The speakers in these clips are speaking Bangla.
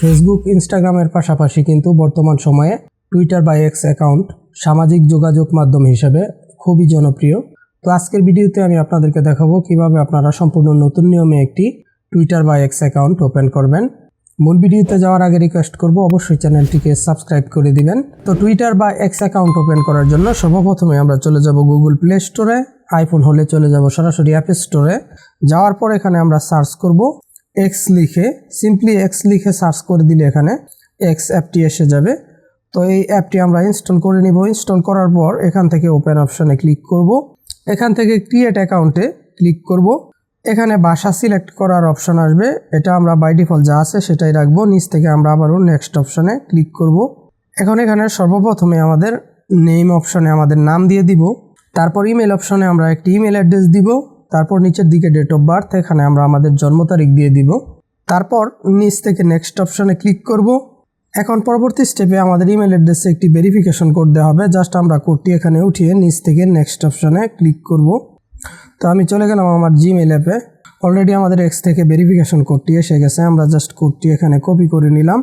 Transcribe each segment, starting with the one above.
ফেসবুক ইনস্টাগ্রামের পাশাপাশি কিন্তু বর্তমান সময়ে টুইটার বা এক্স অ্যাকাউন্ট সামাজিক যোগাযোগ মাধ্যম হিসেবে খুবই জনপ্রিয়। তো আজকের ভিডিওতে আমি আপনাদেরকে দেখাবো কীভাবে আপনারা সম্পূর্ণ নতুন নিয়মে একটি টুইটার বা এক্স অ্যাকাউন্ট ওপেন করবেন। মূল ভিডিওতে যাওয়ার আগে রিকোয়েস্ট করব, অবশ্যই চ্যানেলটিকে সাবস্ক্রাইব করে দিবেন। তো টুইটার বা এক্স অ্যাকাউন্ট ওপেন করার জন্য সর্বপ্রথমে আমরা চলে যাব গুগল প্লে স্টোরে আইফোন হলে চলে যাব সরাসরি অ্যাপ স্টোরে যাওয়ার পর এখানে আমরা সার্চ করব। এক্স লিখে সিম্পলি এক্স লিখে সার্চ করে দিলে এখানে এক্স অ্যাপটি এসে যাবে। তো এই অ্যাপটি আমরা ইনস্টল করে নিব। ইনস্টল করার পর এখান থেকে ওপেন অপশানে ক্লিক করব। এখান থেকে ক্রিয়েট অ্যাকাউন্টে ক্লিক করব। এখানে ভাষা সিলেক্ট করার অপশন আসবে। এটা আমরা বাই ডিফল্ট যা আছে সেটাই রাখব। নিচ থেকে আমরা আবারও নেক্সট অপশানে ক্লিক করব। এখন এখানে সর্বপ্রথমে আমাদের নেম অপশনে আমাদের নাম দিয়ে দিব। তারপর ইমেল অপশনে আমরা একটি ইমেল অ্যাড্রেস দিব। তারপর নিচের দিকে ডেট অফ বার্থ এখানে আমরা আমাদের জন্ম তারিখ দিয়ে দিব। তারপর নিচ থেকে নেক্সট অপশনে ক্লিক করব। এখন পরবর্তী স্টেপে আমাদের ইমেল অ্যাড্রেসে একটি ভেরিফিকেশন করতে হবে। জাস্ট আমরা কোডটি এখানে উঠিয়ে নিচ থেকে নেক্সট অপশনে ক্লিক করব। তো আমি চলে গেলাম আমার জিমেল অ্যাপে অলরেডি আমাদের এক্স থেকে ভেরিফিকেশন কোডটি এসে গেছে। আমরা জাস্ট কোডটি এখানে কপি করে নিলাম।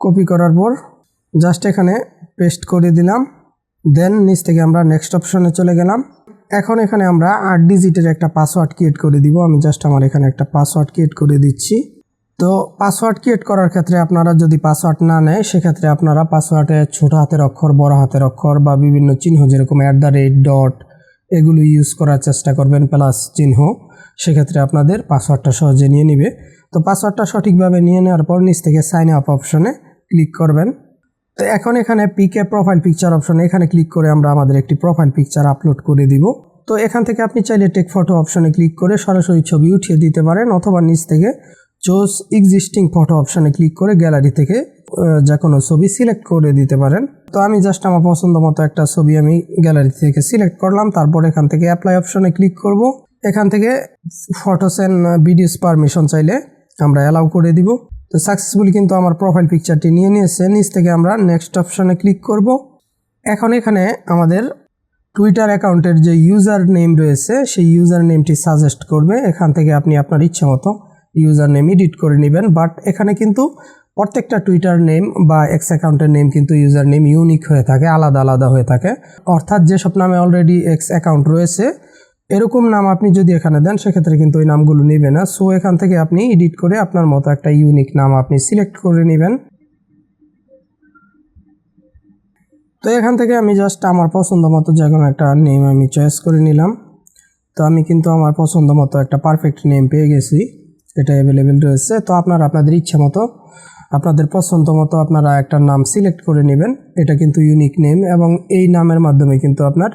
কপি করার পর জাস্ট এখানে পেস্ট করে দিলাম। দেন নিচ থেকে আমরা নেক্সট অপশনে চলে গেলাম। এখন এখানে আমরা আট ডিজিটের একটা পাসওয়ার্ড ক্রিয়েট করে দিব। আমি জাস্ট আমার এখানে একটা পাসওয়ার্ড ক্রিয়েট করে দিচ্ছি। তো পাসওয়ার্ড ক্রিয়েট করার ক্ষেত্রে আপনারা যদি পাসওয়ার্ড না নেয়, সেক্ষেত্রে আপনারা পাসওয়ার্ডে ছোট হাতের অক্ষর, বড় হাতের অক্ষর বা বিভিন্ন চিহ্ন যেরকম অ্যাট দ্য রেট ডট এগুলো ইউজ করার চেষ্টা করবেন প্লাস চিহ্ন, সেক্ষেত্রে আপনাদের পাসওয়ার্ডটা সহজে নিয়ে নিবে। তো পাসওয়ার্ডটা সঠিকভাবে নিয়ে নেওয়ার পর নিচ থেকে সাইন আপ অপশনে ক্লিক করবেন। তো এখন এখানে পিকে প্রোফাইল পিকচার অপশনে এখানে ক্লিক করে আমরা আমাদের একটি প্রোফাইল পিকচার আপলোড করে দিব। তো এখান থেকে আপনি চাইলে টেক ফটো অপশনে ক্লিক করে সরাসরি ছবি উঠিয়ে দিতে পারেন অথবা নিচ থেকে চোজ এক্সিস্টিং ফটো অপশনে ক্লিক করে গ্যালারি থেকে যে কোনো ছবি সিলেক্ট করে দিতে পারেন। তো আমি জাস্ট আমার পছন্দ মতো একটা ছবি আমি গ্যালারি থেকে সিলেক্ট করলাম, তারপর এখান থেকে অ্যাপ্লাই অপশনে ক্লিক করব। এখান থেকে ফটোস অ্যান্ড ভিডিওস পারমিশন চাইলে আমরা অ্যালাউ করে দিব। তো সাকসেসফুলি কিন্তু আমার প্রোফাইল পিকচারটি নিয়ে নিয়েছে। নিচ থেকে আমরা নেক্সট অপশনে ক্লিক করব। এখন এখানে আমাদের টুইটার অ্যাকাউন্টের যে ইউজার নেম রয়েছে, সেই ইউজার নেমটি সাজেস্ট করবে। এখান থেকে আপনি আপনার ইচ্ছে মতো ইউজার নেম এডিট করে নেবেন। বাট এখানে কিন্তু প্রত্যেকটা টুইটার নেম বা এক্স অ্যাকাউন্টের নেম কিন্তু ইউজার নেম ইউনিক হয়ে থাকে, আলাদা আলাদা হয়ে থাকে। অর্থাৎ যেসব নামে অলরেডি এক্স অ্যাকাউন্ট রয়েছে এরকম নাম আপনি যদি এখানে দেন, সেক্ষেত্রে কিন্তু ওই নামগুলো নেবে না। সো এখান থেকে আপনি এডিট করে আপনার মতো একটা ইউনিক নাম আপনি সিলেক্ট করে নেবেন। তো এখান থেকে আমি জাস্ট আমার পছন্দ মতো যে কোনো একটা নেম আমি চয়েস করে নিলাম। তো আমি কিন্তু আমার পছন্দ মতো একটা পারফেক্ট নেম পেয়ে গেছি। এটা অ্যাভেলেবেল রয়েছে। তো আপনার আপনাদের ইচ্ছে মতো আপনাদের পছন্দ মতো আপনারা একটা নাম সিলেক্ট করে নেবেন। এটা কিন্তু ইউনিক নেম এবং এই নামের মাধ্যমে কিন্তু আপনার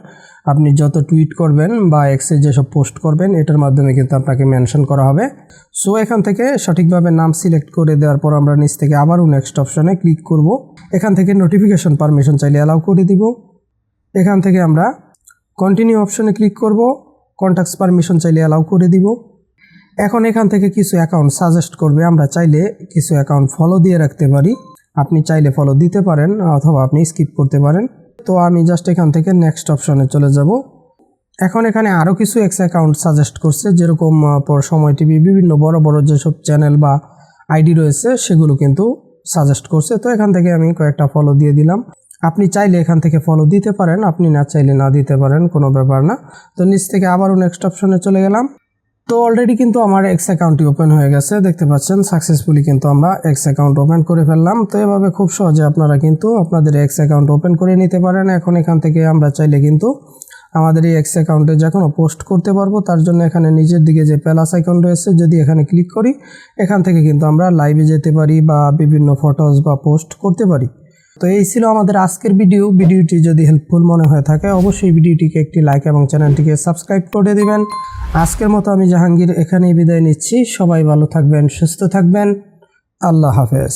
আপনি যত টুইট করবেন বা এক্সে যেসব পোস্ট করবেন, এটার মাধ্যমে কিন্তু আপনাকে মেনশন করা হবে। সো এখান থেকে সঠিকভাবে নাম সিলেক্ট করে দেওয়ার পর আমরা নিচ থেকে আবারও নেক্সট অপশনে ক্লিক করব। এখান থেকে নোটিফিকেশন পারমিশন চাইলে অ্যালাউ করে দিব। এখান থেকে আমরা কন্টিনিউ অপশনে ক্লিক করব। কন্ট্যাক্টস পারমিশন চাইলে অ্যালাউ করে দিব। এখন এখান থেকে কিছু অ্যাকাউন্ট সাজেস্ট করবে, আমরা চাইলে কিছু অ্যাকাউন্ট ফলো দিয়ে রাখতে পারি। আপনি চাইলে ফলো দিতে পারেন অথবা আপনি স্কিপ করতে পারেন। তো আমি জাস্ট এখান থেকে নেক্সট অপশনে চলে যাব। এখন এখানে আরও কিছু এক্স অ্যাকাউন্ট সাজেস্ট করছে, যেরকম পর সময় টিভি বিভিন্ন বড় বড় যেসব চ্যানেল বা আইডি রয়েছে, সেগুলো কিন্তু সাজেস্ট করছে। তো এখান থেকে আমি কয়েকটা ফলো দিয়ে দিলাম। আপনি চাইলে এখান থেকে ফলো দিতে পারেন, আপনি না চাইলে না দিতে পারেন, কোনো ব্যাপার না। তো নিচ থেকে আবারও নেক্সট অপশনে চলে গেলাম। তো অলরেডি কিন্তু আমার এক্স অ্যাকাউন্টটি ওপেন হয়ে গেছে, দেখতে পাচ্ছেন সাকসেসফুলি কিন্তু আমরা এক্স অ্যাকাউন্ট ওপেন করে ফেললাম। তো এভাবে খুব সহজে আপনারা কিন্তু আপনাদের এক্স অ্যাকাউন্ট ওপেন করে নিতে পারেন। এখন এখান থেকে আমরা চাইলে কিন্তু আমাদের এই এক্স অ্যাকাউন্টে যে কোনো পোস্ট করতে পারব, তার জন্য এখানে নিজের দিকে যে প্যালাস আইকন রয়েছে, যদি এখানে ক্লিক করি, এখান থেকে কিন্তু আমরা লাইভে যেতে পারি বা বিভিন্ন ফটোস বা পোস্ট করতে পারি। তো এই ছিল আমাদের আজকের ভিডিও। ভিডিওটি যদি হেল্পফুল মনে হয়ে থাকে, অবশ্যই ভিডিওটিকে একটি লাইক এবং চ্যানেলটিকে সাবস্ক্রাইব করে দিবেন। আজকের মতো আমি জাহাঙ্গীর এখানেই বিদায় নিচ্ছি। সবাই ভালো থাকবেন, সুস্থ থাকবেন। আল্লাহ হাফেজ।